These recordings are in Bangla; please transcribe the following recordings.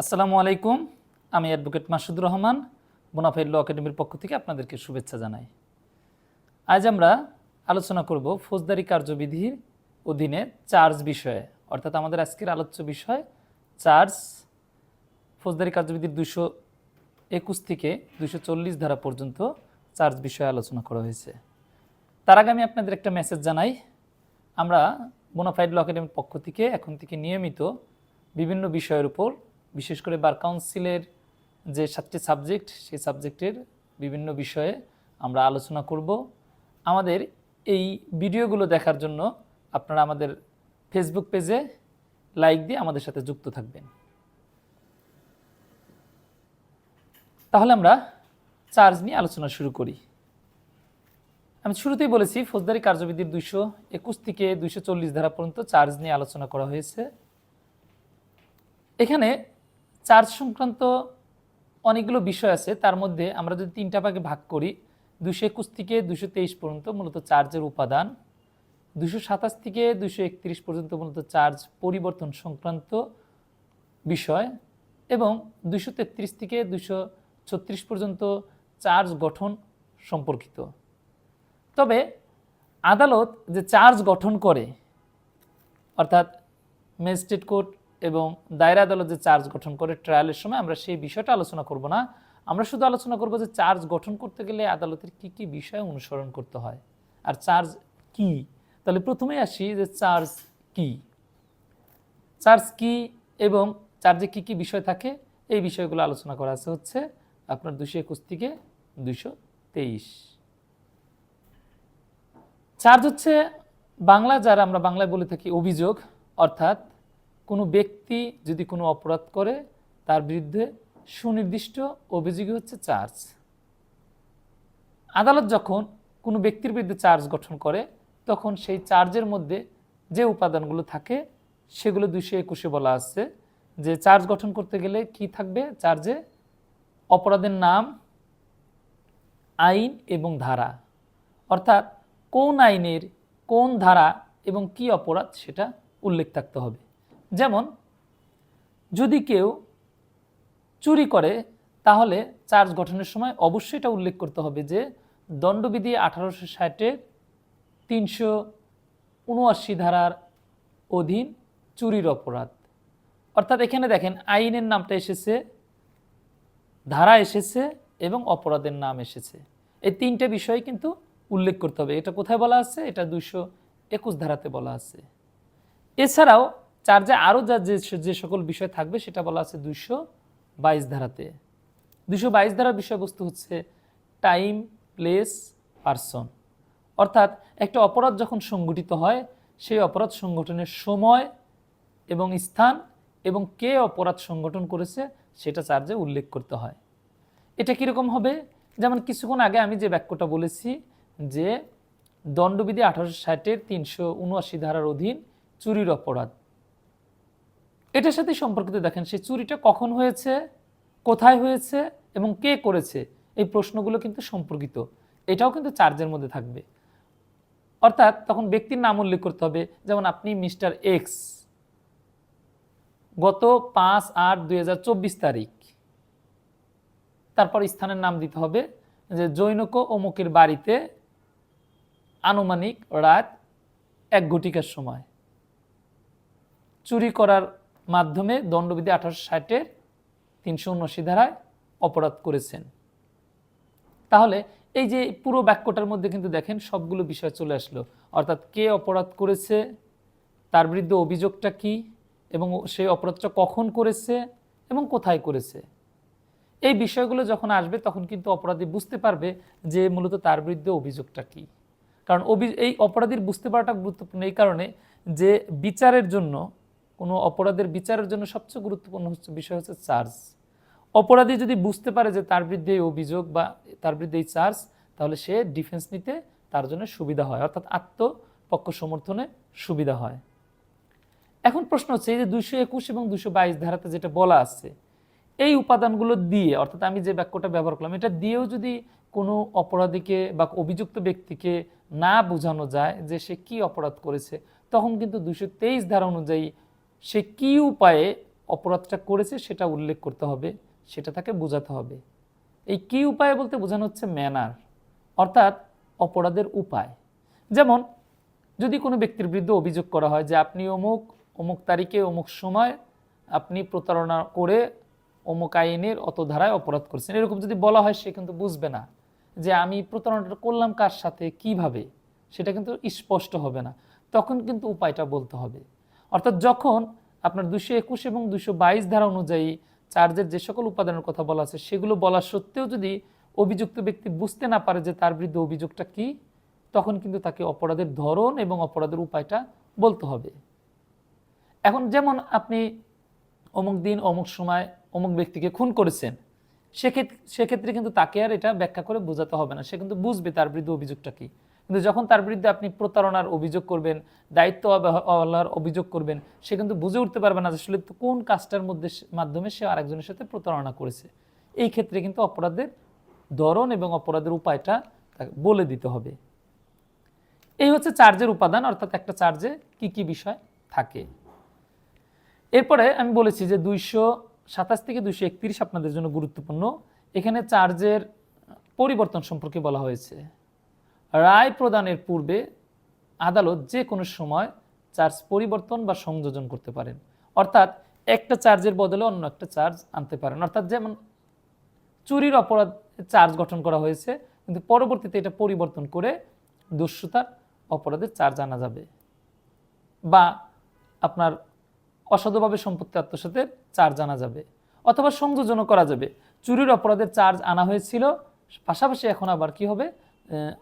আসসালামু আলাইকুম। আমি advocate Masud Rahman bona fide law একাডেমির পক্ষ থেকে আপনাদেরকে শুভেচ্ছা জানাই। আজ আমরা আলোচনা করব ফৌজদারি কার্যবিধির অধীনে চার্জ বিষয়ে, অর্থাৎ আমাদের আজকের আলোচ্য বিষয় চার্জ ফৌজদারি কার্যবিধির দুশো একুশ থেকে দুশো চল্লিশ ধারা পর্যন্ত চার্জ বিষয়ে আলোচনা করা হয়েছে। তার আগে আমি আপনাদের একটা মেসেজ জানাই। আমরা বোনাফাইড ল একাডেমির পক্ষ থেকে, এখন থেকে নিয়মিত বিভিন্ন বিষয়ের উপর বিশেষ করে বার কাউন্সিলের যে সাতটি সাবজেক্ট, সেই সাবজেক্টের বিভিন্ন বিষয়ে আমরা আলোচনা করব। আমাদের এই ভিডিওগুলো দেখার জন্য আপনারা আমাদের ফেসবুক পেজে লাইক দিয়ে আমাদের সাথে যুক্ত থাকবেন। তাহলে আমরা চার্জ নিয়ে আলোচনা শুরু করি। আমি শুরুতেই বলেছি, ফৌজদারি কার্যবিধির দুইশো একুশ থেকে দুইশো চল্লিশ ধারা পর্যন্ত চার্জ নিয়ে আলোচনা করা হয়েছে। এখানে চার্জ সংক্রান্ত অনেকগুলো বিষয় আছে, তার মধ্যে আমরা যদি তিনটা ভাগে ভাগ করি দুশো একুশ থেকে দুশো তেইশ পর্যন্ত মূলত চার্জের উপাদান দুশো সাতাশ থেকে দুশো একত্রিশ পর্যন্ত মূলত চার্জ পরিবর্তন সংক্রান্ত বিষয়, এবং দুশো তেত্রিশ থেকে দুশো ছত্রিশ পর্যন্ত চার্জ গঠন সম্পর্কিত। তবে আদালত যে চার্জ গঠন করে, অর্থাৎ ম্যাজিস্ট্রেট কোর্ট এবং দায়রা আদালত যে চার্জ গঠন করে ট্রায়ালের সময় আমরা সেই বিষয়টা আলোচনা করব না। আমরা শুধু আলোচনা করব যে চার্জ গঠন করতে গেলে আদালতের কি কি বিষয় অনুসরণ করতে হয় আর চার্জ কি? তাহলে প্রথমেই আসি যে চার্জ কি? চার্জ কি এবং চার্জে কি কি বিষয় থাকে? এই বিষয়গুলো আলোচনা করা আছে হচ্ছে আপনার দুশো একুশ থেকে দুশো তেইশ। চার্জ হচ্ছে বাংলা, যারা আমরা বাংলায় বলে থাকি অভিযোগ, অর্থাৎ কোনো ব্যক্তি যদি কোনো অপরাধ করে, তার বিরুদ্ধে সুনির্দিষ্ট অভিযোগই হচ্ছে চার্জ আদালত যখন কোনো ব্যক্তির বিরুদ্ধে চার্জ গঠন করে, তখন সেই চার্জের মধ্যে যে উপাদানগুলো থাকে, সেগুলো দুইশো একুশে বলা আছে যে চার্জ গঠন করতে গেলে কি থাকবে? চার্জে অপরাধের নাম, আইন এবং ধারা। অর্থাৎ কোন আইনের কোন ধারা এবং কি অপরাধ সেটা উল্লেখ থাকতে হবে। যেমন, যদি কেউ চুরি করে, তাহলে চার্জ গঠনের সময় অবশ্যই এটা উল্লেখ করতে হবে যে, দণ্ডবিধি আঠারোশো ষাটের তিনশো উনআশি ধারার অধীন চুরির অপরাধ। অর্থাৎ এখানে দেখেন, আইনের নামটা এসেছে, ধারা এসেছে এবং অপরাধের নাম এসেছে। এই তিনটে বিষয় কিন্তু উল্লেখ করতে হবে। এটা কোথায় বলা আছে? এটা দুইশো একুশ ধারাতে বলা আছে। এছাড়াও চার্জে আরও যা যে যে সকল বিষয় থাকবে সেটা বলা আছে দুইশো বাইশ ধারাতে। দুইশো বাইশ ধারার বিষয়বস্তু হচ্ছে টাইম, প্লেস, পারসন। অর্থাৎ একটা অপরাধ যখন সংগঠিত হয়, সেই অপরাধ সংগঠনের সময় এবং স্থান এবং কে অপরাধ সংগঠন করেছে সেটা চার্জে উল্লেখ করতে হয়। এটা কীরকম হবে? যেমন কিছুক্ষণ আগে আমি যে বাক্যটা বলেছি যে দণ্ডবিধি আঠারোশো ষাটের তিনশো উনআশি ধারার অধীন চুরির অপরাধ। এটার সাথে সম্পর্কিত দেখেন, সেই চুরিটা কখন হয়েছে, কোথায় হয়েছে এবং কে করেছে, এই প্রশ্নগুলো কিন্তু সম্পর্কিত। এটাও কিন্তু চার্জের মধ্যে থাকবে। অর্থাৎ তখন ব্যক্তির নাম উল্লেখ করতে হবে, যেমন আপনি মিস্টার এক্স, গত পাঁচ আট দুই তারিখ। তারপর স্থানের নাম দিতে হবে, যে জৈনক অমুকের বাড়িতে আনুমানিক রাত এক ঘটিকার সময়। চুরি করার মাধ্যমে দণ্ডবিধি আঠারোশো ষাটের তিনশো উনআশি ধারায় অপরাধ করেছেন। তাহলে এই যে পুরো বাক্যটার মধ্যে কিন্তু দেখেন সবগুলো বিষয় চলে আসলো। অর্থাৎ কে অপরাধ করেছে, তার বিরুদ্ধে অভিযোগটা কি, এবং সেই অপরাধটা কখন করেছে, এবং কোথায় করেছে। এই বিষয়গুলো যখন আসবে, তখন কিন্তু অপরাধী বুঝতে পারবে যে মূলত তার বিরুদ্ধে অভিযোগটা কি। কারণ এই অপরাধীর বুঝতে পারাটা গুরুত্বপূর্ণ এই কারণে যে বিচারের জন্য কোনো অপরাধের বিচারের জন্য সবচেয়ে গুরুত্বপূর্ণ হচ্ছে বিষয় হচ্ছে চার্জ। অপরাধী যদি বুঝতে পারে যে তার বিরুদ্ধে এই অভিযোগ বা তার বিরুদ্ধে এই চার্জ, তাহলে সে ডিফেন্স নিতে তার জন্য সুবিধা হয়, অর্থাৎ আত্মপক্ষ সমর্থনে সুবিধা হয়। এখন প্রশ্ন হচ্ছে, এই যে দুইশো একুশ এবং দুশো বাইশ ধারাতে যেটা বলা আছে, এই উপাদানগুলো দিয়ে, অর্থাৎ আমি যে বাক্যটা ব্যবহার করলাম, এটা দিয়েও যদি কোনো অপরাধীকে বা অভিযুক্ত ব্যক্তিকে না বোঝানো যায় যে সে কি অপরাধ করেছে, তখন কিন্তু দুশো তেইশ ধারা অনুযায়ী সে কি উপায়ে অপরাধটা করেছে সেটা উল্লেখ করতে হবে, সেটা তাকে বোঝাতে হবে। এই কি উপায় বলতে বোঝানো হচ্ছে ম্যানার, অর্থাৎ অপরাধের উপায়। যেমন, যদি কোনো ব্যক্তির বিরুদ্ধে অভিযোগ করা হয় যে আপনি অমুক অমুক তারিখে, অমুক সময় আপনি প্রতারণা করে অমুক আইনের অত ধারায় অপরাধ করছেন, এরকম যদি বলা হয় সে কিন্তু বুঝবে না যে আমি প্রতারণাটা করলাম কার সাথে, কীভাবে, সেটা কিন্তু স্পষ্ট হবে না। তখন কিন্তু উপায়টা বলতে হবে। অর্থাৎ যখন আপনার দুশো একুশ এবং দুশো বাইশ ধারা অনুযায়ী চার্জের যে সকল উপাদানের কথা বলা আছে, সেগুলো বলা সত্ত্বেও যদি অভিযুক্ত ব্যক্তি বুঝতে না পারে যে তার বিরুদ্ধে অভিযোগটা কি, তখন কিন্তু তাকে অপরাধের ধরন এবং অপরাধের উপায়টা বলতে হবে। এখন যেমন আপনি অমুক দিন, অমুক সময় অমুক ব্যক্তিকে খুন করেছেন সেক্ষেত্রে সেক্ষেত্রে কিন্তু তাকে আর এটা ব্যাখ্যা করে বোঝাতে হবে না। সে কিন্তু বুঝবে তার বিরুদ্ধে অভিযোগটা কি। কিন্তু যখন তার বিরুদ্ধে আপনি প্রতারণার অভিযোগ করবেন, দায়িত্ব অবহেলার অভিযোগ করবেন, সে কিন্তু বুঝে উঠতে পারবে না আসলে কোন কাজটার মধ্যে মাধ্যমে সে আরেকজনের সাথে প্রতারণা করেছে। এই ক্ষেত্রে কিন্তু অপরাধের ধরন এবং অপরাধের উপায়টা বলে দিতে হবে। এই হচ্ছে চার্জের উপাদান, অর্থাৎ একটা চার্জে কি কি বিষয় থাকে। এরপরে আমি বলেছি যে দুইশো সাতাশ থেকে দুইশো একত্রিশ আপনাদের জন্য গুরুত্বপূর্ণ। এখানে চার্জের পরিবর্তন সম্পর্কে বলা হয়েছে। রায় প্রদানের পূর্বে আদালত যে কোনো সময় চার্জ পরিবর্তন বা সংযোজন করতে পারেন। অর্থাৎ একটা চার্জের বদলে অন্য একটা চার্জ আনতে পারেন। অর্থাৎ যেমন চুরির অপরাধ চার্জ গঠন করা হয়েছে, কিন্তু পরবর্তীতে এটা পরিবর্তন করে দস্যুতার অপরাধের চার্জ আনা যাবে। বা আপনার অসাধুভাবে সম্পত্তি আত্মসাতের চার্জ আনা যাবে। অথবা সংযোজনও করা যাবে। চুরির অপরাধের চার্জ আনা হয়েছিল, পাশাপাশি এখন আবার কি হবে?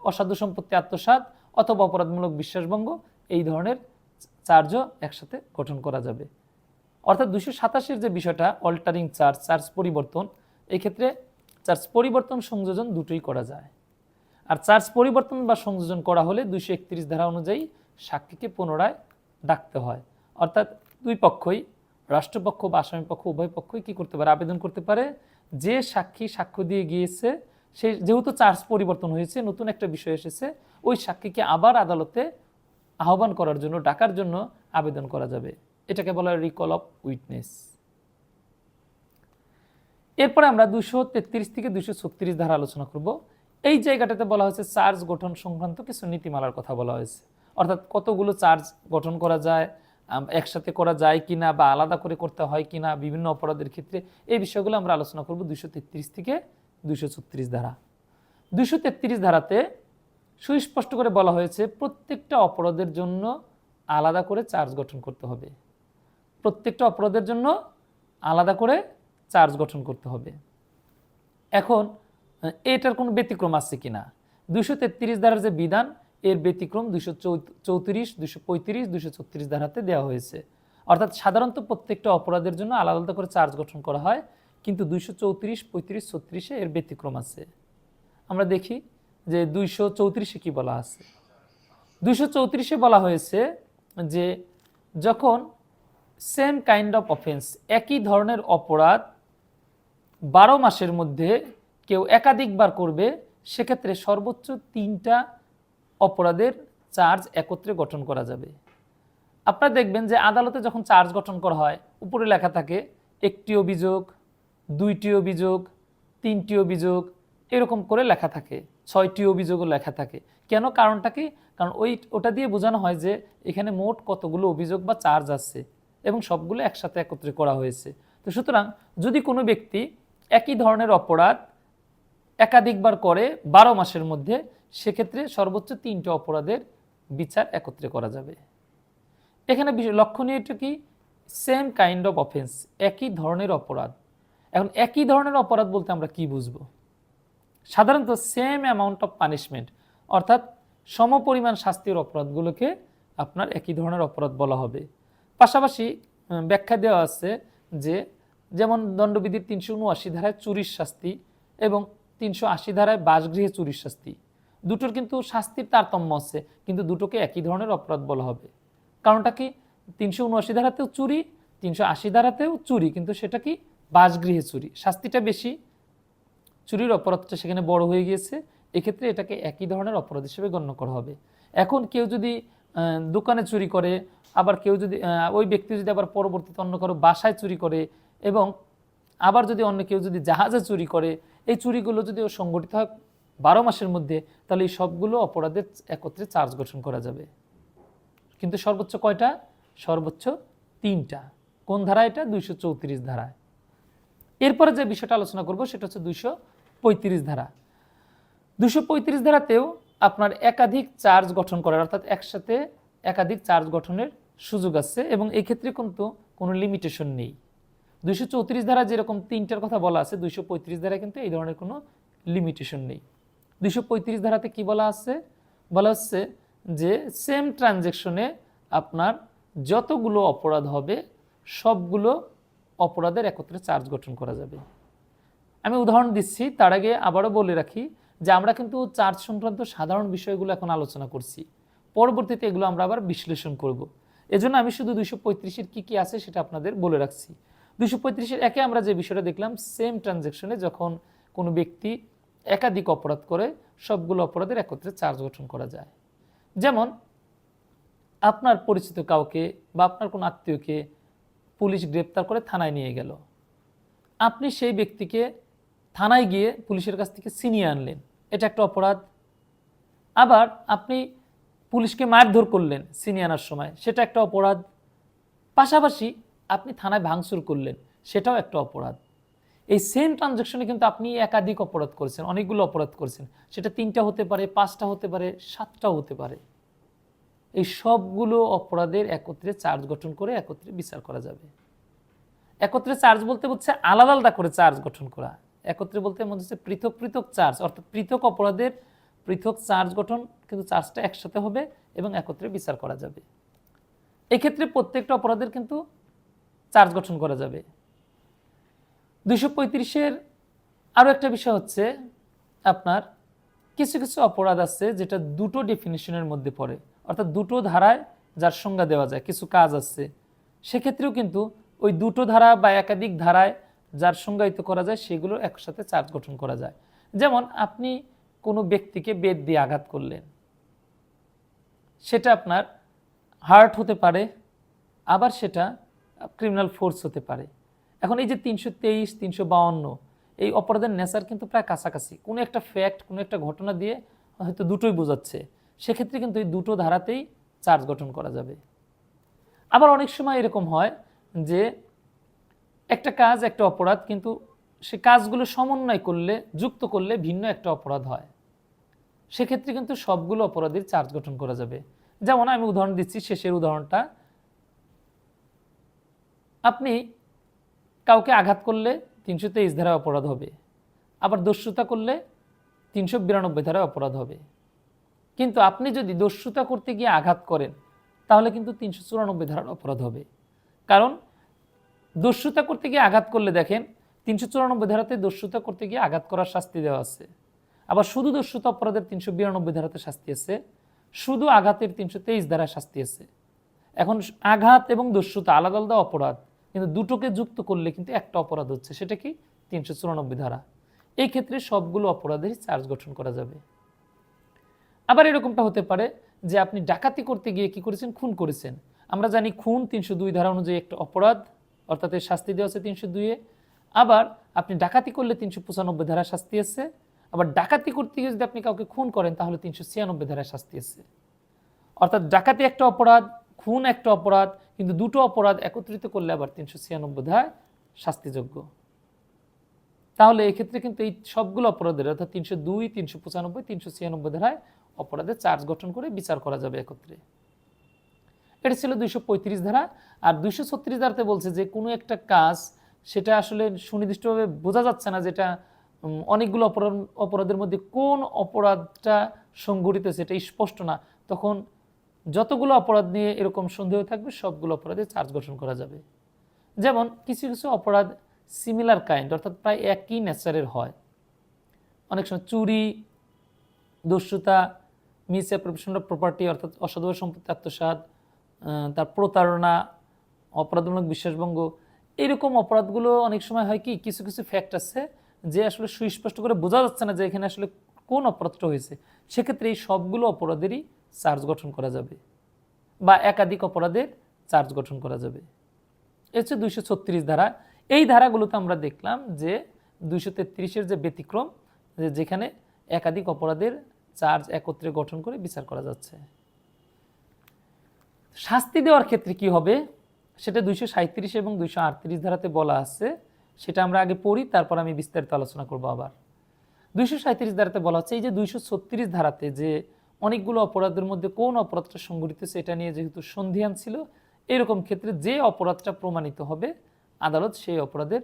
অসাধু সম্পত্তি, আত্মসাৎ অথবা অপরাধমূলক বিশ্বাসভঙ্গ, এই ধরনের চার্জও একসাথে গঠন করা যাবে। অর্থাৎ দুশো সাতাশের যে বিষয়টা অল্টারিং চার্জ চার্জ পরিবর্তন, এই ক্ষেত্রে চার্জ পরিবর্তন সংযোজন দুটোই করা যায়। আর চার্জ পরিবর্তন বা সংযোজন করা হলে দুশো একত্রিশ ধারা অনুযায়ী সাক্ষীকে পুনরায় ডাকতে হয়। অর্থাৎ দুই পক্ষই, রাষ্ট্রপক্ষ বা আসামি পক্ষ উভয় পক্ষই কী করতে পারে? আবেদন করতে পারে যে সাক্ষী সাক্ষ্য দিয়ে গিয়েছে সে যেহেতু চার্জ পরিবর্তন হয়েছে, নতুন একটা বিষয় এসেছে, ওই সাক্ষীকে আবার আদালতে আহ্বান করার জন্য, ডাকার জন্য আবেদন করা যাবে। এটাকে বলা হয় রিকল অফ উইটনেস এরপরে আমরা দুশো তেত্রিশ থেকে দুশো ছত্রিশ ধারা আলোচনা করব। এই জায়গাটাতে বলা হয়েছে চার্জ গঠন সংক্রান্ত কিছু নীতিমালার কথা বলা হয়েছে। অর্থাৎ কতগুলো চার্জ গঠন করা যায় একসাথে করা যায় কিনা বা আলাদা করে করতে হয় কিনা, বিভিন্ন অপরাধের ক্ষেত্রে এই বিষয়গুলো আমরা আলোচনা করব দুশো তেত্রিশ থেকে দুশো ছত্রিশ ধারা। দুশো তেত্রিশ ধারাতে সুস্পষ্ট করে বলা হয়েছে, প্রত্যেকটা অপরাধের জন্য আলাদা করে চার্জ গঠন করতে হবে। প্রত্যেকটা অপরাধের জন্য আলাদা করে চার্জ গঠন করতে হবে। এখন, এটার কোনো ব্যতিক্রম আছে কিনা? দুশো তেত্রিশ ধারার যে বিধান, এর ব্যতিক্রম দুশো চৌত্রিশ দুশো পঁয়ত্রিশ দুশো ছত্রিশ ধারাতে দেওয়া হয়েছে। অর্থাৎ সাধারণত প্রত্যেকটা অপরাধের জন্য আলাদা আলাদা করে চার্জ গঠন করা হয়। কিন্তু দুইশো চৌত্রিশ, পঁয়ত্রিশ, ছত্রিশে এর ব্যতিক্রম আছে। আমরা দেখি যে দুইশো চৌত্রিশে কী বলা আছে? দুইশো চৌত্রিশে বলা হয়েছে যে যখন সেম কাইন্ড অফ অফেন্স একই ধরনের অপরাধ বারো মাসের মধ্যে কেউ একাধিকবার করবে, সেক্ষেত্রে সর্বোচ্চ তিনটা অপরাধের চার্জ একত্রে গঠন করা যাবে। আপনারা দেখবেন যে আদালতে যখন চার্জ গঠন করা হয়, উপরে লেখা থাকে, একটি অভিযোগ দুইটি অভিযোগ তিনটি অভিযোগ, এরকম করে লেখা থাকে। ছয়টি অভিযোগও লেখা থাকে। কেন কারণটা কি? কারণ ওই, ওটা দিয়ে বোঝানো হয় যে এখানে মোট কতগুলো অভিযোগ বা চার্জ আছে এবং সবগুলো একসাথে একত্রে করা হয়েছে। তো সুতরাং যদি কোনো ব্যক্তি একই ধরনের অপরাধ একাধিকবার করে বারো মাসের মধ্যে, সেক্ষেত্রে সর্বোচ্চ তিনটে অপরাধের বিচার একত্রে করা যাবে। এখানে বিষয়- লক্ষণীয়টা কি? সেম কাইন্ড অফ অফেন্স একই ধরনের অপরাধ। এখন একই ধরনের অপরাধ বলতে আমরা কি বুঝব? সাধারণত সেম অ্যামাউন্ট অফ পানিশমেন্ট অর্থাৎ সমপরিমাণ শাস্তির অপরাধগুলোকে আপনার একই ধরনের অপরাধ বলা হবে। পাশাপাশি ব্যাখ্যা দেওয়া আছে যে যেমন দণ্ডবিধির তিনশো উনআশি ধারায় চুরির শাস্তি এবং তিনশো আশি ধারায় বাসগৃহে চুরির শাস্তি। দুটোর কিন্তু শাস্তির তারতম্য আছে, কিন্তু দুটোকে একই ধরনের অপরাধ বলা হবে। কারণটা কি? তিনশো উনআশি ধারাতেও চুরি, তিনশো আশি ধারাতেও চুরি, কিন্তু সেটা কি বাসগৃহে চুরি। শাস্তিটা বেশি। চুরির অপরাধটা সেখানে বড় হয়ে গিয়েছে। এক্ষেত্রে এটাকে একই ধরনের অপরাধ হিসেবে গণ্য করা হবে। এখন কেউ যদি দোকানে চুরি করে, আবার কেউ যদি ওই ব্যক্তি যদি আবার পরবর্তীতে অন্য কারও বাসায় চুরি করে এবং আবার যদি অন্য কেউ যদি জাহাজে চুরি করে, এই চুরিগুলো যদি ও সংগঠিত হয় বারো মাসের মধ্যে, তাহলে এই সবগুলো অপরাধের একত্রে চার্জ গঠন করা যাবে। কিন্তু সর্বোচ্চ কয়টা? সর্বোচ্চ তিনটা। কোন ধারা এটা? দুইশো চৌত্রিশ ধারায়। এরপরে যে বিষয়টা আলোচনা করব, সেটা হচ্ছে দুইশো পঁয়ত্রিশ ধারা। দুশো পঁয়ত্রিশ ধারাতেও আপনার একাধিক চার্জ গঠন করার, অর্থাৎ একসাথে একাধিক চার্জ গঠনের সুযোগ আছে এবং এই ক্ষেত্রে কিন্তু কোনো লিমিটেশন নেই। দুইশো চৌত্রিশ ধারা যেরকম তিনটার কথা বলা আছে, দুইশো পঁয়ত্রিশ ধারা কিন্তু এই ধরনের কোনো লিমিটেশন নেই। দুইশো পঁয়ত্রিশ ধারাতে কি বলা আছে? বলা হচ্ছে যে সেম ট্রানজ্যাকশনে আপনার যতগুলো অপরাধ হবে, সবগুলো অপরাধের একত্রে চার্জ গঠন করা যাবে। আমি উদাহরণ দিচ্ছি, তার আগে আবারও বলে রাখি যে আমরা কিন্তু চার্জ সংক্রান্ত সাধারণ বিষয়গুলো এখন আলোচনা করছি। পরবর্তীতে এগুলো আমরা আবার বিশ্লেষণ করব। এজন্য আমি শুধু দুইশো পঁয়ত্রিশের কী কী আছে সেটা আপনাদের বলে রাখছি। দুইশো পঁয়ত্রিশের একে আমরা যে বিষয়টা দেখলাম সেম ট্রানজ্যাকশনে যখন কোনো ব্যক্তি একাধিক অপরাধ করে, সবগুলো অপরাধের একত্রে চার্জ গঠন করা যায়। যেমন, আপনার পরিচিত কাউকে বা আপনার কোনো আত্মীয়কে পুলিশ গ্রেপ্তার করে থানায় নিয়ে গেল। আপনি সেই ব্যক্তিকে থানায় গিয়ে পুলিশের কাছ থেকে ছিনিয়ে আনলেন। এটা একটা অপরাধ। আবার আপনি পুলিশকে মারধর করলেন ছিনিয়ে আনার সময়। সেটা একটা অপরাধ। পাশাপাশি আপনি থানায় ভাঙচুর করলেন। সেটাও একটা অপরাধ। এই সেম ট্রানজ্যাকশনে কিন্তু আপনি একাধিক অপরাধ করেছেন, অনেকগুলো অপরাধ করেছেন। সেটা তিনটা হতে পারে, পাঁচটা হতে পারে, সাতটাও হতে পারে। এই সবগুলো অপরাধের একত্রে চার্জ গঠন করে একত্রে বিচার করা যাবে। একত্রে চার্জ বলতে হচ্ছে আলাদা আলাদা করে চার্জ গঠন করা। একত্রে বলতে মনে হচ্ছে পৃথক পৃথক চার্জ অর্থাৎ পৃথক অপরাধের পৃথক চার্জ গঠন, কিন্তু চার্জটা একসাথে হবে এবং একত্রে বিচার করা যাবে। এক্ষেত্রে প্রত্যেকটা অপরাধের কিন্তু চার্জ গঠন করা যাবে। দুইশো পঁয়ত্রিশের আরও একটা বিষয় হচ্ছে আপনার কিছু কিছু অপরাধ আছে যেটা দুটো ডেফিনিশনের মধ্যে পড়ে। অর্থাৎ দুটো ধারায় যার সংজ্ঞা দেওয়া যায়, কিছু কাজ আছে। সেক্ষেত্রেও কিন্তু ওই দুটো ধারা বা একাধিক ধারায় যার সংজ্ঞায়িত করা যায়, সেগুলো একসাথে চার্জ গঠন করা যায়। যেমন আপনি কোনো ব্যক্তিকে বেদ দিয়ে আঘাত করলেন, সেটা আপনার হার্ট হতে পারে, আবার সেটা ক্রিমিনাল ফোর্স হতে পারে। এখন এই যে তিনশো তেইশ, তিনশো বাউন্ন, এই অপরাধের নেচার কিন্তু প্রায় কাছাকাছি। কোনো একটা ফ্যাক্ট, কোনো একটা ঘটনা দিয়ে হয়তো দুটোই বোঝাচ্ছে। সেক্ষেত্রে কিন্তু এই দুটো ধারাতেই চার্জ গঠন করা যাবে। আবার অনেক সময় এরকম হয় যে একটা কাজ, একটা অপরাধ কিন্তু সে কাজগুলো সমন্বয় করলে, যুক্ত করলে ভিন্ন একটা অপরাধ হয়। সেক্ষেত্রে কিন্তু সবগুলো অপরাধের চার্জ গঠন করা যাবে। যেমন আমি উদাহরণ দিচ্ছি, শেষের উদাহরণটা। আপনি কাউকে আঘাত করলে তিনশো তেইশ ধারায় অপরাধ হবে। আবার দস্যুতা করলে তিনশো বিরানব্বই ধারায় অপরাধ হবে। কিন্তু আপনি যদি দস্যুতা করতে গিয়ে আঘাত করেন, তাহলে কিন্তু তিনশো চুরানব্বই ধারার অপরাধ হবে। কারণ দস্যুতা করতে গিয়ে আঘাত করলে দেখেন, তিনশো চুরানব্বই ধারাতে দস্যুতা করতে গিয়ে আঘাত করার শাস্তি দেওয়া আছে। আবার শুধু দস্যুতা অপরাধের তিনশো বিরানব্বই ধারাতে শাস্তি আছে, শুধু আঘাতের তিনশো তেইশ ধারায় শাস্তি আছে। এখন আঘাত এবং দস্যুতা আলাদা আলাদা অপরাধ, কিন্তু দুটোকে যুক্ত করলে কিন্তু একটা অপরাধ হচ্ছে, সেটা কি? তিনশো চুরানব্বই ধারা। এই ক্ষেত্রে সবগুলো অপরাধেরই চার্জ গঠন করা যাবে। আবার এরকমটা হতে পারে যে আপনি ডাকাতি করতে গিয়ে কি করেছেন? খুন করেছেন। আমরা জানি খুন তিনশো দুই ধারা অনুযায়ী একটা অপরাধ, অর্থাৎ এর শাস্তি দেওয়া আছে তিনশো দুইয়ে আবার আপনি ডাকাতি করলে তিনশো পঁচানব্বই ধারা শাস্তি আছে। আবার ডাকাতি করতে গিয়ে যদি আপনি কাউকে খুন করেন, তাহলে তিনশো ছিয়ানব্বই ধারায় শাস্তি আছে। অর্থাৎ ডাকাতি একটা অপরাধ, খুন একটা অপরাধ, কিন্তু দুটো অপরাধ একত্রিত করলে আবার তিনশো ছিয়ানব্বই ধারায় শাস্তিযোগ্য। তাহলে এক্ষেত্রে কিন্তু এই সবগুলো অপরাধের, অর্থাৎ তিনশো দুই, তিনশো পঁচানব্বই, তিনশো ছিয়ানব্বই ধারায় অপরাধের চার্জ গঠন করে বিচার করা যাবে একত্রে। এটা ছিল দুইশো পঁয়ত্রিশ ধারা, আর দুইশো ছত্রিশ ধারাতে বলছে যে কোনো একটা কাজ, সেটা আসলে সুনির্দিষ্টভাবে বোঝা যাচ্ছে না যেটা অনেকগুলো অপরাধ, অপরাধের মধ্যে কোন অপরাধটা সংঘটিত সেটা স্পষ্ট না। তখন যতগুলো অপরাধ নিয়ে এরকম সন্দেহ থাকবে, সবগুলো অপরাধে চার্জ গঠন করা যাবে। যেমন কিছু কিছু অপরাধ সিমিলার কাইন্ড অর্থাৎ প্রায় একই নেচারের হয়। অনেক সময় চুরি, দস্যুতা মিস অ্যাপ্রোপ্রিয়েশন অফ প্রপার্টি অর্থাৎ অসাধুভাবে সম্পত্তি আত্মসাৎ আহ, তার প্রতারণা অপরাধমূলক বিশ্বাসভঙ্গ এইরকম অপরাধগুলো অনেক সময় হয় কি কিছু কিছু ফ্যাক্ট আছে যে আসলে সুস্পষ্ট করে বোঝা যাচ্ছে না যে এখানে আসলে কোন অপরাধটা হয়েছে। সেক্ষেত্রে এই সবগুলো অপরাধেরই চার্জ গঠন করা যাবে বা একাধিক অপরাধের চার্জ গঠন করা যাবে। এ হচ্ছে দুইশো ছত্রিশ ধারা। এই ধারাগুলোতে আমরা দেখলাম যে দুইশো তেত্রিশের যে ব্যতিক্রম যে যেখানে একাধিক অপরাধের চার্জ একত্রে গঠন করে বিচার করা যাচ্ছে। শাস্তি দেওয়ার ক্ষেত্রে কি হবে? সেটা দুইশো সাঁত্রিশ এবং দুইশো আটত্রিশ ধারাতে বলা আছে। সেটা আমরা আগে পড়ি, তারপর আমি বিস্তারিত আলোচনা করব আবার। দুইশো সাঁত্রিশ ধারাতে বলা হচ্ছে, এই যে দুইশো ছত্রিশ ধারাতে যে অনেকগুলো অপরাধের মধ্যে কোন অপরাধটা সংঘটিত, সেটা নিয়ে যেহেতু সন্ধিহান ছিল, এরকম ক্ষেত্রে যে অপরাধটা প্রমাণিত হবে, আদালত সেই অপরাধের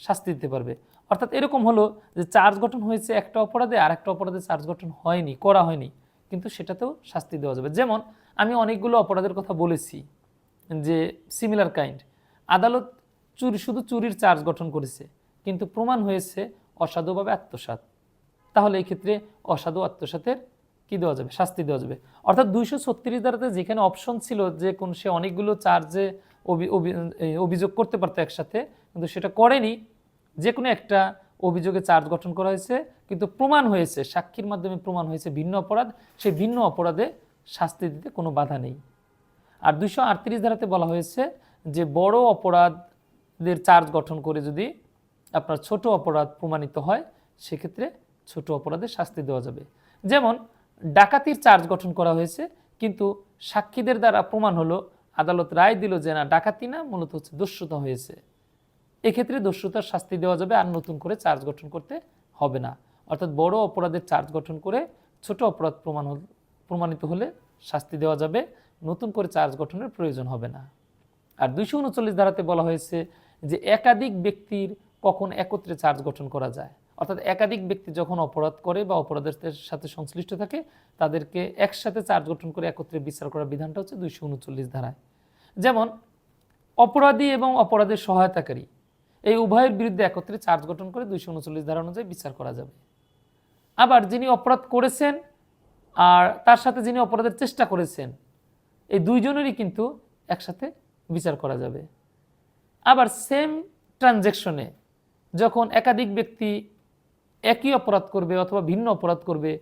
শাস্তি দিতে পারবে। অর্থাৎ এরকম হলো যে চার্জ গঠন হয়েছে একটা অপরাধে আর একটা অপরাধে চার্জ গঠন হয়নি, করা হয়নি। কিন্তু সেটাতেও শাস্তি দেওয়া যাবে। যেমন আমি অনেকগুলো অপরাধের কথা বলেছি যে সিমিলার কাইন্ড আদালত চুরি, শুধু চুরির চার্জ গঠন করেছে, কিন্তু প্রমাণ হয়েছে অসাধুভাবে আত্মসাৎ। তাহলে এই ক্ষেত্রে অসাধু আত্মসাতের কি দেওয়া যাবে? শাস্তি দেওয়া যাবে। অর্থাৎ দুইশো ছত্রিশ ধারাতে যেখানে অপশন ছিল যে কোন সে অনেকগুলো চার্জে অভিযোগ করতে পারতো একসাথে, কিন্তু সেটা করেনি যে কোনো একটা অভিযোগে চার্জ গঠন করা হয়েছে, কিন্তু প্রমাণ হয়েছে, সাক্ষীর মাধ্যমে প্রমাণ হয়েছে ভিন্ন অপরাধ, সেই ভিন্ন অপরাধে শাস্তি দিতে কোনো বাধা নেই। আর দুইশো আটত্রিশ ধারাতে বলা হয়েছে যে বড় অপরাধের চার্জ গঠন করে যদি আপনার ছোট অপরাধ প্রমাণিত হয়, সেক্ষেত্রে ছোট অপরাধে শাস্তি দেওয়া যাবে। যেমন, ডাকাতির চার্জ গঠন করা হয়েছে, কিন্তু সাক্ষীদের দ্বারা প্রমাণ হলো, আদালত রায় দিল যে না, ডাকাতি না, মূলত হচ্ছে দস্যুতা হয়েছে। এক্ষেত্রে দস্যুতার শাস্তি দেওয়া যাবে আর নতুন করে চার্জ গঠন করতে হবে না। অর্থাৎ বড় অপরাধের চার্জ গঠন করে ছোট অপরাধ প্রমাণ প্রমাণিত হলে শাস্তি দেওয়া যাবে, নতুন করে চার্জ গঠনের প্রয়োজন হবে না। আর দুইশো উনচল্লিশ ধারাতে বলা হয়েছে যে একাধিক ব্যক্তির কখন একত্রে চার্জ গঠন করা যায়। অর্থাৎ একাধিক ব্যক্তি যখন অপরাধ করে বা অপরাধের সাথে সংশ্লিষ্ট থাকে, তাদেরকে একসাথে চার্জ গঠন করে একত্রে বিচার করার বিধানটা হচ্ছে দুইশো উনচল্লিশ ধারায়। যেমন, অপরাধী এবং অপরাধের সহায়তাকারী এই উভয়ের বিরুদ্ধে একত্রে চার্জ গঠন করে দুইশো উনচল্লিশ ধারা অনুযায়ী বিচার করা যাবে। আবার যিনি অপরাধ করেছেন আর তার সাথে যিনি অপরাধের চেষ্টা করেছেন, এই দুইজনেরই কিন্তু একসাথে বিচার করা যাবে। আবার সেম ট্রানজ্যাকশনে যখন একাধিক ব্যক্তি একই অপরাধ করবে অথবা ভিন্ন অপরাধ করবে,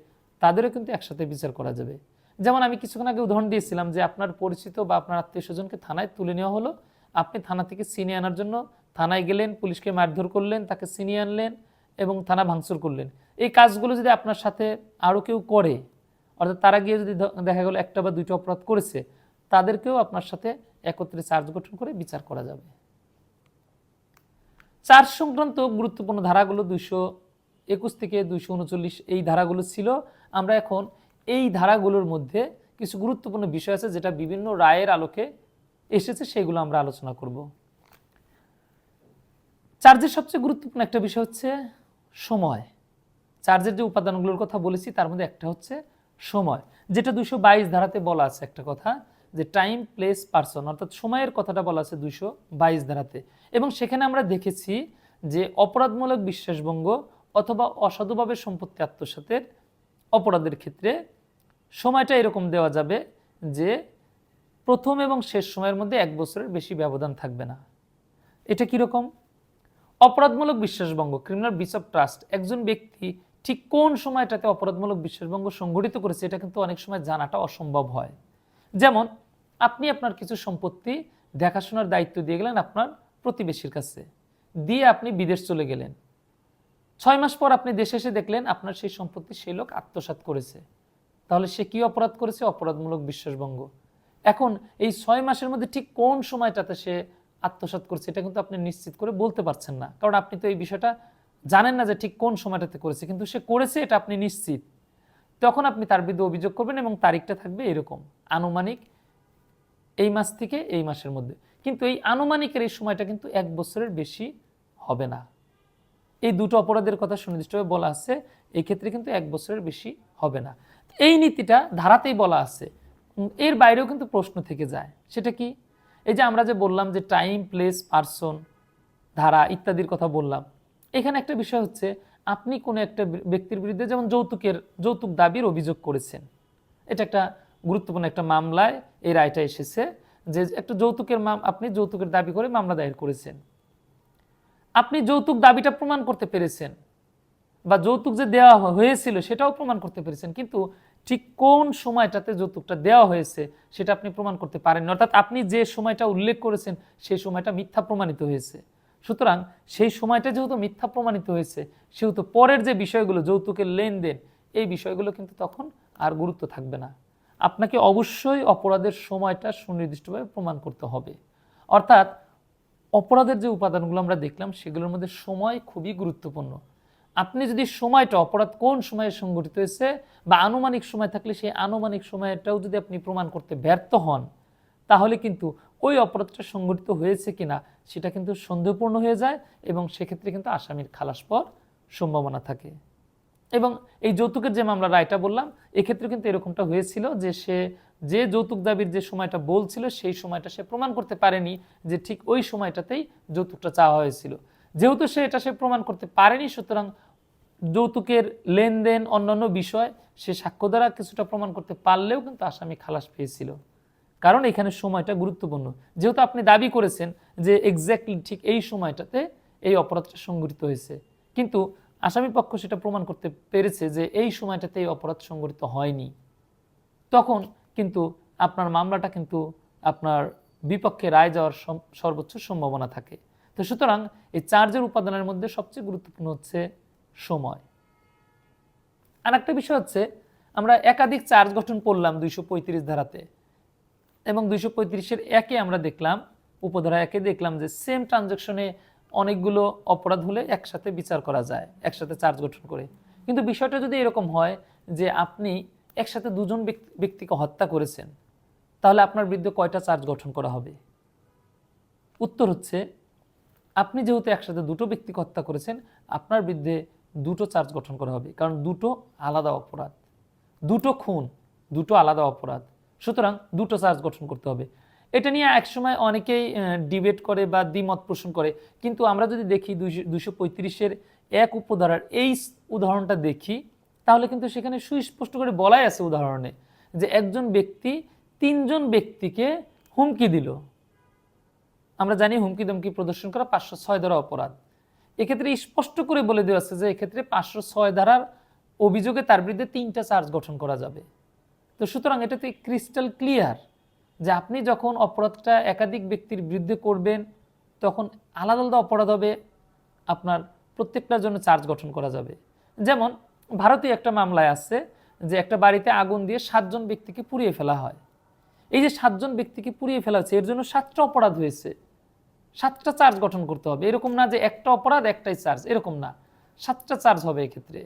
তাদেরও কিন্তু একসাথে বিচার করা যাবে। যেমন আমি কিছুক্ষণ আগে উদাহরণ দিয়েছিলাম যে আপনার পরিচিত বা আপনার আত্মীয় স্বজনকে থানায় তুলে নেওয়া হলো। আপনি থানা থেকে ছিনিয়ে আনার জন্য থানায় গেলেন, পুলিশকে মারধর করলেন, তাকে ছিনিয়ে আনলেন এবং থানা ভাঙচুর করলেন। এই কাজগুলো যদি আপনার সাথে আরও কেউ করে, অর্থাৎ তারা গিয়ে যদি দেখা গেলো একটা বা দুইটা অপরাধ করেছে, তাদেরকেও আপনার সাথে একত্রে চার্জ গঠন করে বিচার করা যাবে। চার্জ সংক্রান্ত গুরুত্বপূর্ণ ধারাগুলো দুইশো একুশ থেকে দুইশো উনচল্লিশ এই ধারাগুলো ছিল। আমরা এখন এই ধারাগুলোর মধ্যে কিছু গুরুত্বপূর্ণ বিষয় আছে যেটা বিভিন্ন রায়ের আলোকে এসেছে, সেগুলো আমরা আলোচনা করব। চার্জের সবচেয়ে গুরুত্বপূর্ণ একটা বিষয় হচ্ছে সময়। চার্জের যে উপাদানগুলোর কথা বলেছি, তার মধ্যে একটা হচ্ছে সময়। যেটা দুশো বাইশ ধারাতে বলা আছে একটা কথা, যে টাইম প্লেস পার্সন অর্থাৎ সময়ের কথাটা বলা আছে দুশো বাইশ ধারাতে। এবং সেখানে আমরা দেখেছি যে অপরাধমূলক বিশ্বাসভঙ্গ অথবা অসাধুভাবে সম্পত্তি আত্মসাতের অপরাধের ক্ষেত্রে সময়টা এরকম দেওয়া যাবে যে প্রথম এবং শেষ সময়ের মধ্যে এক বছরের বেশি ব্যবধান থাকবে না। এটা কীরকম? অপরাধমূলক বিশ্বাসভঙ্গ ক্রিমিনাল বিচ অফ ট্রাস্ট একজন ব্যক্তি ঠিক কোন সময়টাতে অপরাধমূলক বিশ্বাসভঙ্গ সংঘটিত করেছে, এটা কিন্তু অনেক সময় জানাটা অসম্ভব হয়। যেমন, আপনি আপনার কিছু সম্পত্তি দেখাশোনার দায়িত্ব দিয়ে গেলেন আপনার প্রতিবেশীর কাছে, দিয়ে আপনি বিদেশ চলে গেলেন। ছয় মাস পর আপনি দেশে এসে দেখলেন আপনার সেই সম্পত্তি সেই লোক আত্মসাৎ করেছে। তাহলে সে কি অপরাধ করেছে? অপরাধমূলক বিশ্বাসভঙ্গ এখন এই ছয় মাসের মধ্যে ঠিক কোন সময়টাতে সে আত্মসাৎ করছে, এটা কিন্তু আপনি নিশ্চিত করে বলতে পারছেন না। কারণ আপনি তো এই বিষয়টা জানেন না যে ঠিক কোন সময়টাতে করেছে, কিন্তু সে করেছে, এটা আপনি নিশ্চিত। তখন আপনি তার বিরুদ্ধে অভিযোগ করবেন এবং তারিখটা থাকবে এরকম, আনুমানিক এই মাস থেকে এই মাসের মধ্যে। কিন্তু এই আনুমানিকের এই সময়টা কিন্তু এক বছরের বেশি হবে না। এই দুটো অপরাধের কথা সুনির্দিষ্টভাবে বলা আছে এই ক্ষেত্রে কিন্তু এক বছরের বেশি হবে না। এই নীতিটা ধারাতেই বলা আছে। এর বাইরেও কিন্তু প্রশ্ন থেকে যায়, সেটা কি? এই যে আমরা যে বললাম যে টাইম প্লেস পার্সন ধারা ইত্যাদির কথা বললাম, এখানে একটা বিষয় হচ্ছে আপনি কোনো একটা ব্যক্তির বিরুদ্ধে যেমন যৌতুকের, যৌতুক দাবির অভিযোগ করেছেন, এটা একটা গুরুত্বপূর্ণ একটা মামলায় এই রায়টা এসেছে যে একটা যৌতুকের মাম আপনি যৌতুকের দাবি করে মামলা দায়ের করেছেন। আপনি যৌতুক দাবিটা প্রমাণ করতে পেরেছেন বা যৌতুক যে দেওয়া হয়েছিল সেটাও প্রমাণ করতে পেরেছেন, কিন্তু ঠিক কোন সময়টাতে যৌতুকটা দেওয়া হয়েছে সেটা আপনি প্রমাণ করতে পারেন অর্থাৎ আপনি যে সময়টা উল্লেখ করেছেন সেই সময়টা মিথ্যা প্রমাণিত হয়েছে। সুতরাং সেই সময়টা যেহেতু মিথ্যা প্রমাণিত হয়েছে, সেহেতু পরের যে বিষয়গুলো যৌতুকের লেনদেন, এই বিষয়গুলো কিন্তু তখন আর গুরুত্ব থাকবে না। আপনাকে অবশ্যই অপরাধের সময়টা সুনির্দিষ্টভাবে প্রমাণ করতে হবে। অর্থাৎ অপরাধের যে উপাদানগুলো আমরা দেখলাম সেগুলোর মধ্যে সময় খুবই গুরুত্বপূর্ণ। আপনি যদি সময়টা, অপরাধ কোন সময়ে সংঘটিত হয়েছে বা আনুমানিক সময় থাকলে সেই আনুমানিক সময়টাও যদি আপনি প্রমাণ করতে ব্যর্থ হন, তাহলে কিন্তু ওই অপরাধটা সংঘটিত হয়েছে কিনা সেটা কিন্তু সন্দেহপূর্ণ হয়ে যায় এবং সেক্ষেত্রে কিন্তু আসামির খালাস পর সম্ভাবনা থাকে। এবং এই যৌতুকের যে মামলা রায়টা বললাম, এক্ষেত্রে কিন্তু এরকমটা হয়েছিল যে সে, যে যৌতুক দাবির যে সময়টা বলছিল সেই সময়টা সে প্রমাণ করতে পারেনি যে ঠিক ওই সময়টাতেই যৌতুকটা চাওয়া হয়েছিল। যেহেতু সে এটা সে প্রমাণ করতে পারেনি, সুতরাং যৌতুকের লেনদেন, অন্যান্য বিষয়, সে সাক্ষ্য দ্বারা কিছুটা প্রমাণ করতে পারলেও কিন্তু আসামি খালাস পেয়েছিল। কারণ এখানে সময়টা গুরুত্বপূর্ণ। যেহেতু আপনি দাবি করেছেন যে এক্স্যাক্টলি ঠিক এই সময়টাতে এই অপরাধটা সংঘটিত হয়েছে। কিন্তু আসামি পক্ষ সেটা প্রমাণ করতে পেরেছে যে এই সময়টাতে এই অপরাধ সংঘটিত হয়নি। তখন কিন্তু আপনার মামলাটা কিন্তু আপনার বিপক্ষে রায় যাওয়ার সর্বোচ্চ সম্ভাবনা থাকে। তো সুতরাং এই চার্জের উপাদানের মধ্যে সবচেয়ে গুরুত্বপূর্ণ হচ্ছে সময়। আর একটা বিষয় হচ্ছে, আমরা একাধিক চার্জ গঠন করলাম দুইশো পঁয়ত্রিশ ধারাতে এবং দুইশো পঁয়ত্রিশের একে আমরা দেখলাম, উপধারা একে দেখলাম যে সেম ট্রানজ্যাকশনে অনেকগুলো অপরাধ হলে একসাথে বিচার করা যায়, একসাথে চার্জ গঠন করে। কিন্তু বিষয়টা যদি এরকম হয় যে আপনি একসাথে দুজন ব্যক্তি- ব্যক্তিকে হত্যা করেছেন, তাহলে আপনার বিরুদ্ধে কয়টা চার্জ গঠন করা হবে? উত্তর হচ্ছে, আপনি যেহেতু একসাথে দুটো ব্যক্তিকে হত্যা করেছেন, আপনার বিরুদ্ধে দুটো চার্জ গঠন করা হবে, কারণ দুটো আলাদা অপরাধ। দুটো খুন, দুটো আলাদা অপরাধ। সুতরাং দুটো চার্জ গঠন করতে হবে। এটা নিয়ে একসময় অনেকেই ডিবেট করে বা দ্বিমত পোষণ করে। কিন্তু আমরা যদি দেখি দুইশো পঁয়ত্রিশের এক উপধারার এই উদাহরণটা দেখি, তাহলে কিন্তু সেখানে সুস্পষ্ট করে বলাই আছে উদাহরণে যে একজন ব্যক্তি তিনজন ব্যক্তিকে হুমকি দিল। আমরা জানি হুমকি দমকি প্রদর্শন করা পাঁচশো ছয় ধারা অপরাধ। এক্ষেত্রে স্পষ্ট করে বলে দেওয়া আছে যে এক্ষেত্রে পাঁচশো ছয় ধারার অভিযোগে তার বিরুদ্ধে তিনটা চার্জ গঠন করা যাবে। তো সুতরাং এটাতে ক্রিস্টাল ক্লিয়ার যে আপনি যখন অপরাধটা একাধিক ব্যক্তির বিরুদ্ধে করবেন, তখন আলাদা আলাদা অপরাধ হবে, আপনার প্রত্যেকটার জন্য চার্জ গঠন করা যাবে। যেমন ভারতীয় একটা মামলায় আছে যে একটা বাড়িতে আগুন দিয়ে সাতজন ব্যক্তিকে পুড়িয়ে ফেলা হয়। এই যে সাতজন ব্যক্তিকে পুড়িয়ে ফেলা হচ্ছে, এর জন্য সাতটা অপরাধ হয়েছে। সাতটা চার্জ গঠন করতে হবে। এরকম না যে একটা অপরাধ, একটাই চার্জ। এরকম না। সাতটা চার্জ হবে এক্ষেত্রে।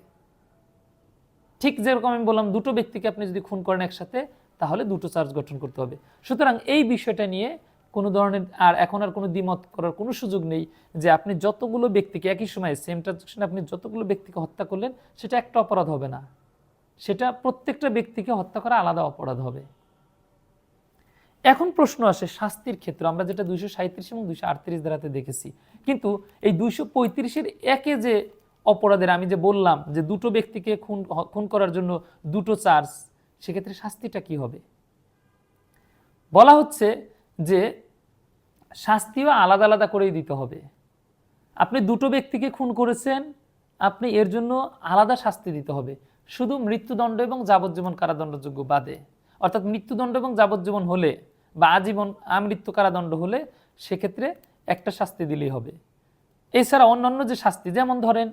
ঠিক যেরকম আমি বললাম, দুটো ব্যক্তিকে আপনি যদি খুন করেন একসাথে, তাহলে দুটো চার্জ গঠন করতে হবে। সুতরাং এই বিষয়টা নিয়ে কোনো ধরনের আর এখন আর কোনো দ্বিমত করার কোনো সুযোগ নেই যে আপনি যতগুলো ব্যক্তিকে, একই সময়ে সেম ট্রানজাকশনে আপনি যতগুলো ব্যক্তিকে হত্যা করলেন, সেটা একটা অপরাধ হবে না। সেটা প্রত্যেকটা ব্যক্তিকে হত্যা করা আলাদা অপরাধ হবে। এখন প্রশ্ন আসে শাস্তির ক্ষেত্রে। আমরা যেটা দুইশো সাঁত্রিশ এবং দুইশো আটত্রিশ ধারাতে দেখেছি। কিন্তু এই দুইশো পঁয়ত্রিশের একে যে অপরাধের, আমি যে বললাম যে দুটো ব্যক্তিকে খুন খুন করার জন্য দুটো চার্জ, সেক্ষেত্রে শাস্তিটা কি হবে? বলা হচ্ছে যে শাস্তিও আলাদা আলাদা করেই দিতে হবে। আপনি দুটো ব্যক্তিকে খুন করেছেন, আপনি এর জন্য আলাদা শাস্তি দিতে হবে। শুধু মৃত্যুদণ্ড এবং যাবজ্জীবন কারাদণ্ডযোগ্য বাদে। অর্থাৎ মৃত্যুদণ্ড এবং যাবজ্জীবন হলে বা আজীবন আমৃত্যু কারাদণ্ড হলে সেক্ষেত্রে একটা শাস্তি দিলেই হবে। এছাড়া অন্যান্য যে শাস্তি, যেমন ধরেন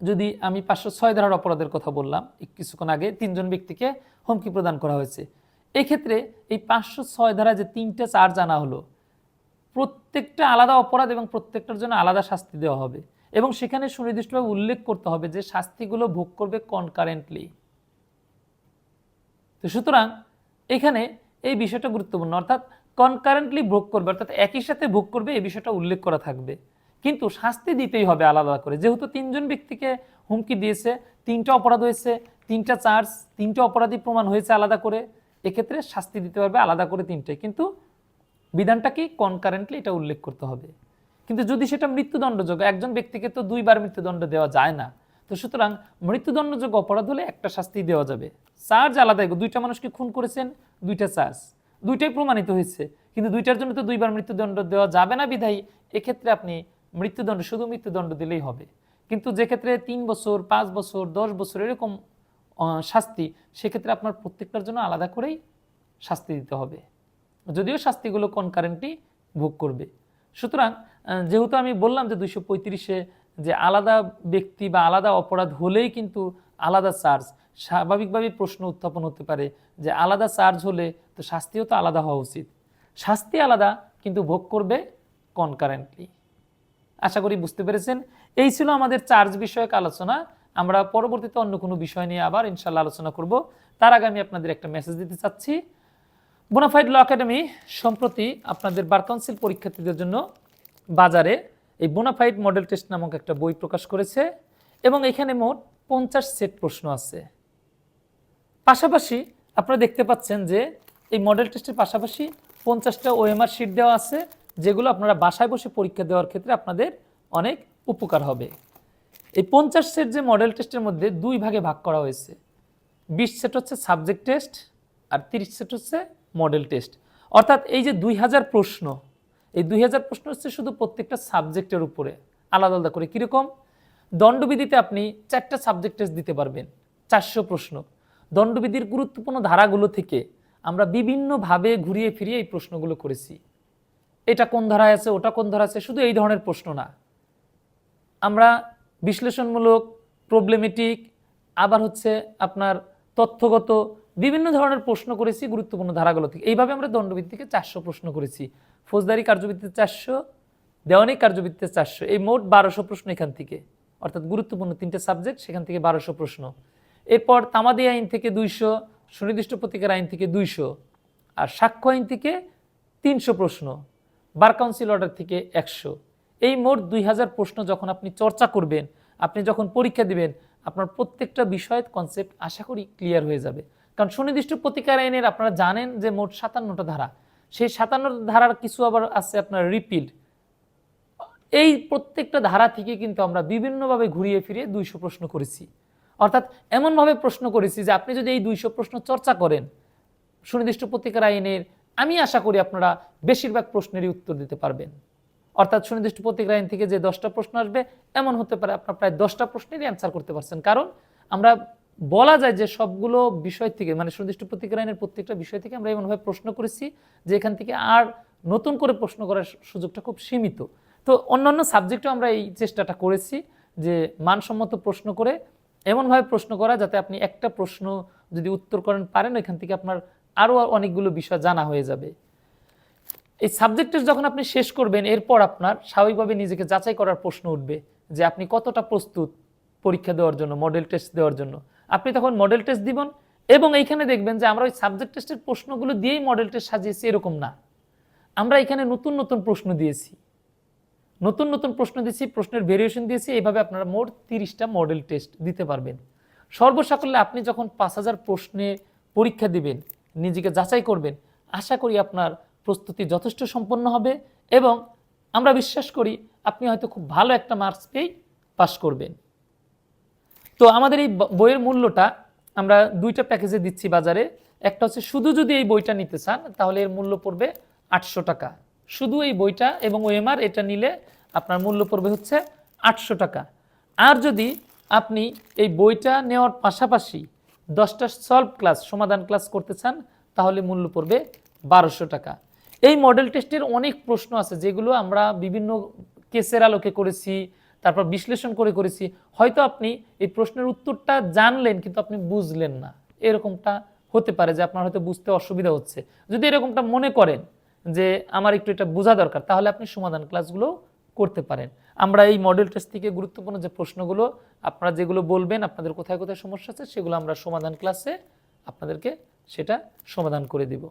যদি আমি পাঁচশো ছয় ধারার অপরাধের কথা বললাম কিছুক্ষণ আগে তিনজন ব্যক্তিকে হুমকি প্রদান করা হয়েছে। এক্ষেত্রে এই পাঁচশো ছয় ধারা যে তিনটে চার্জ আনা হলো, প্রত্যেকটা আলাদা অপরাধ এবং প্রত্যেকটার জন্য আলাদা শাস্তি দেওয়া হবে। এবং সেখানে সুনির্দিষ্টভাবে উল্লেখ করতে হবে যে শাস্তিগুলো ভোগ করবে কনকারেন্টলি তো সুতরাং এখানে এই বিষয়টা গুরুত্বপূর্ণ। অর্থাৎ কনকারেন্টলি ভোগ করবে, অর্থাৎ একই সাথে ভোগ করবে, এই বিষয়টা উল্লেখ করা থাকবে। কিন্তু শাস্তি দিতেই হবে আলাদা করে। যেহেতু তিনজন ব্যক্তিকে হুমকি দিয়েছে, তিনটা অপরাধ হয়েছে, তিনটা চার্জ তিনটা অপরাধী প্রমাণ হয়েছে আলাদা করে, এক্ষেত্রে শাস্তি দিতে পারবে আলাদা করে তিনটে কিন্তু বিধানটা কি? কনকারেন্টলি এটা উল্লেখ করতে হবে। কিন্তু যদি সেটা মৃত্যুদণ্ডযোগ্য, একজন ব্যক্তিকে তো দুইবার মৃত্যুদণ্ড দেওয়া যায় না তো সুতরাং মৃত্যুদণ্ডযোগ্য অপরাধ হলে একটা শাস্তি দেওয়া যাবে। চার্জ আলাদা, দুইটা মানুষকে খুন করেছেন, দুইটা চার্জ। দুইটাই প্রমাণিত হয়েছে, কিন্তু দুইটার জন্য তো দুইবার মৃত্যুদণ্ড দেওয়া যাবে না বিধায়ী, এক্ষেত্রে আপনি মৃত্যুদণ্ড, শুধু মৃত্যুদণ্ড দিলেই হবে। কিন্তু যে ক্ষেত্রে তিন বছর, পাঁচ বছর, দশ বছর এরকম শাস্তি, সেক্ষেত্রে আপনার প্রত্যেকটার জন্য আলাদা করেই শাস্তি দিতে হবে। যদিও শাস্তিগুলো কনকারেন্টলি ভোগ করবে। সুতরাং যেহেতু আমি বললাম যে দুইশো পঁয়ত্রিশে যে আলাদা ব্যক্তি বা আলাদা অপরাধ হলেই কিন্তু আলাদা চার্জ। স্বাভাবিকভাবেই প্রশ্ন উত্থাপন হতে পারে যে আলাদা চার্জ হলে তো শাস্তিও তো আলাদা হওয়া উচিত। শাস্তি আলাদা, কিন্তু ভোগ করবে কনকারেন্টলি আশা করি বুঝতে পেরেছেন। এই ছিল আমাদের চার্জ বিষয়ক আলোচনা। আমরা পরবর্তীতে অন্য কোনো বিষয় নিয়ে আবার ইনশাল্লাহ আলোচনা করব। তার আগে আমি আপনাদের একটা মেসেজ দিতে চাচ্ছি। বোনাফাইড ল একাডেমি সম্প্রতি আপনাদের বার কাউন্সিল পরীক্ষার্থীদের জন্য বাজারে এই বোনাফাইড মডেল টেস্ট নামক একটা বই প্রকাশ করেছে এবং এখানে মোট পঞ্চাশ সেট প্রশ্ন আছে। পাশাপাশি আপনারা দেখতে পাচ্ছেন যে এই মডেল টেস্টের পাশাপাশি পঞ্চাশটা ওএমআর শিট দেওয়া আছে, যেগুলো আপনারা বাসায় বসে পরীক্ষা দেওয়ার ক্ষেত্রে আপনাদের অনেক উপকার হবে। এই পঞ্চাশ সেট যে মডেল টেস্টের মধ্যে দুই ভাগে ভাগ করা হয়েছে। বিশ সেট হচ্ছে সাবজেক্ট টেস্ট আর তিরিশ সেট হচ্ছে মডেল টেস্ট অর্থাৎ এই যে দুই হাজার প্রশ্ন এই দুই হাজার প্রশ্ন হচ্ছে শুধু প্রত্যেকটা সাবজেক্টের উপরে, আলাদা আলাদা করে। কীরকম? দণ্ডবিধিতে আপনি চারটা সাবজেক্ট দিতে পারবেন, চারশো প্রশ্ন। দণ্ডবিধির গুরুত্বপূর্ণ ধারাগুলো থেকে আমরা বিভিন্নভাবে ঘুরিয়ে ফিরিয়ে এই প্রশ্নগুলো করেছি। এটা কোন ধারায় আছে, ওটা কোন ধারা আছে, শুধু এই ধরনের প্রশ্ন না। আমরা বিশ্লেষণমূলক প্রবলেমেটিক আবার হচ্ছে আপনার তথ্যগত বিভিন্ন ধরনের প্রশ্ন করেছি গুরুত্বপূর্ণ ধারাগুলো থেকে। এইভাবে আমরা দণ্ডবিধি থেকে চারশো প্রশ্ন করেছি। ফৌজদারি কার্যভিত্তিতে চারশো, দেওয়ানি কার্যভিত্তিতে চারশো। এই মোট বারোশো প্রশ্ন এখান থেকে। অর্থাৎ গুরুত্বপূর্ণ তিনটে সাবজেক্ট, সেখান থেকে বারোশো প্রশ্ন। এরপর তামাদি আইন থেকে দুইশো, সুনির্দিষ্ট প্রতিকার আইন থেকে দুইশো, আর সাক্ষ্য আইন থেকে তিনশো প্রশ্ন, বার কাউন্সিল অর্ডার থেকে একশো। এই মোট দুই হাজার প্রশ্ন যখন আপনি চর্চা করবেন, আপনি যখন পরীক্ষা দিবেন, আপনার প্রত্যেকটা বিষয়ের কনসেপ্ট আশা করি ক্লিয়ার হয়ে যাবে। কারণ সুনির্দিষ্ট প্রতিকার আইনের আপনারা জানেন যে মোট সাতান্নটা ধারা। সেই সাতান্ন ধারার কিছু আবার আছে আপনার রিপিল এই প্রত্যেকটা ধারা থেকে কিন্তু আমরা বিভিন্নভাবে ঘুরিয়ে ফিরিয়ে দুইশো প্রশ্ন করেছি। অর্থাৎ এমনভাবে প্রশ্ন করেছি যে আপনি যদি এই দুইশো প্রশ্ন চর্চা করেন, সুনির্দিষ্ট প্রতিকার আইনের, আমি আশা করি আপনারা বেশিরভাগ প্রশ্নেরই উত্তর দিতে পারবেন। অর্থাৎ সুনির্দিষ্ট প্রতিকার আইন থেকে যে দশটা প্রশ্ন আসবে, এমন হতে পারে আপনার প্রায় দশটা প্রশ্নেরই অ্যান্সার করতে পারছেন। কারণ আমরা বলা যায় যে সবগুলো বিষয় থেকে মানে সুনির্দিষ্ট প্রতিকার আইনের প্রত্যেকটা বিষয় থেকে আমরা এমনভাবে প্রশ্ন করেছি যে এখান থেকে আর নতুন করে প্রশ্ন করার সুযোগটা খুব সীমিত। তো অন্যান্য সাবজেক্টেও আমরা এই চেষ্টাটা করেছি যে মানসম্মত প্রশ্ন করে এমনভাবে প্রশ্ন করা যাতে আপনি একটা প্রশ্ন যদি উত্তর করেন, পারেন এখান থেকে আপনার আরও অনেকগুলো বিষয় জানা হয়ে যাবে। এই সাবজেক্টে যখন আপনি শেষ করবেন, এরপর আপনার স্বাভাবিকভাবে নিজেকে যাচাই করার প্রশ্ন উঠবে যে আপনি কতটা প্রস্তুত পরীক্ষা দেওয়ার জন্য মডেল টেস্ট দেওয়ার জন্য। আপনি তখন মডেল টেস্ট দিবেন এবং এইখানে দেখবেন যে আমরা ওই সাবজেক্ট টেস্টের প্রশ্নগুলো দিয়েই মডেল টেস্ট সাজিয়েছি এরকম না। আমরা এখানে নতুন নতুন প্রশ্ন দিয়েছি। নতুন নতুন প্রশ্ন দিয়েছি, প্রশ্নের ভেরিয়েশন দিয়েছি, এইভাবে আপনারা মোট তিরিশটা মডেল টেস্ট দিতে পারবেন। সর্বসাকল্যে আপনি যখন পাঁচ হাজার প্রশ্নে পরীক্ষা দিবেন, নিজেকে যাচাই করবেন, আশা করি আপনার প্রস্তুতি যথেষ্ট সম্পন্ন হবে এবং আমরা বিশ্বাস করি আপনি হয়তো খুব ভালো একটা মার্কস পেয়েই পাশ করবেন। তো আমাদের এই বইয়ের মূল্যটা আমরা দুইটা প্যাকেজে দিচ্ছি বাজারে। একটা হচ্ছে শুধু যদি এই বইটা নিতে চান, তাহলে এর মূল্য পড়বে আটশো টাকা। শুধু এই বইটা এবং ওএমআর এটা নিলে আপনার মূল্য পড়বে হচ্ছে আটশো টাকা। আর যদি আপনি এই বইটা নেওয়ার পাশাপাশি দশটা সলভ ক্লাস, সমাধান ক্লাস করতে চান, তাহলে মূল্য পড়বে বারোশো টাকা। এই মডেল টেস্টের অনেক প্রশ্ন আছে, যেগুলো আমরা বিভিন্ন কেসের আলোকে করেছি তারপর বিশ্লেষণ করে করেছি। হয়তো আপনি এই প্রশ্নের উত্তরটা জানলেন কিন্তু আপনি বুঝলেন না। এরকমটা হতে পারে যে আপনার হয়তো বুঝতে অসুবিধা হচ্ছে। যদি এরকমটা মনে করেন যে আমার একটু এটা বোঝা দরকার, তাহলে আপনি সমাধান ক্লাসগুলো করতে পারেন। আমরা এই মডেল টেস্ট থেকে গুরুত্বপূর্ণ যে প্রশ্নগুলো, আপনারা যেগুলো বলবেন, আপনাদের কোথায় কোথায় সমস্যা আছে, সেগুলো আমরা সমাধান ক্লাসে আপনাদেরকে সেটা সমাধান করে দিব।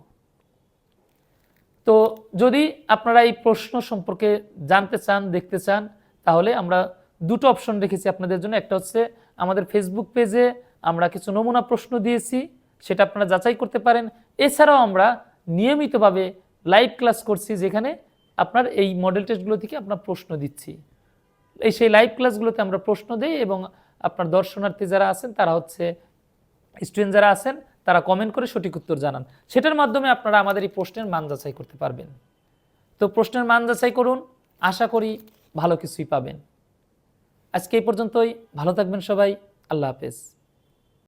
তো যদি আপনারা এই প্রশ্ন সম্পর্কে জানতে চান, দেখতে চান তাহলে আমরা দুটো অপশন রেখেছি আপনাদের জন্য। একটা হচ্ছে আমাদের ফেসবুক পেজে আমরা কিছু নমুনা প্রশ্ন দিয়েছি, সেটা আপনারা যাচাই করতে পারেন। এছাড়াও আমরা নিয়মিতভাবে লাইভ ক্লাস করছি, যেখানে আপনার এই মডেল টেস্টগুলো থেকে আপনার প্রশ্ন দিচ্ছি। এই সেই লাইভ ক্লাসগুলোতে আমরা প্রশ্ন দিই এবং আপনার দর্শনার্থী যারা আছেন, তারা হচ্ছে স্টুডেন্ট যারা আছেন, তারা কমেন্ট করে সঠিক উত্তর জানান। সেটার মাধ্যমে আপনারা আমাদের এই প্রশ্নের মান যাচাই করতে পারবেন। তো প্রশ্নের মান যাচাই করুন। আশা করি ভালো কিছুই পাবেন। আজকে এই পর্যন্তই। ভালো থাকবেন সবাই। আল্লাহ হাফেজ।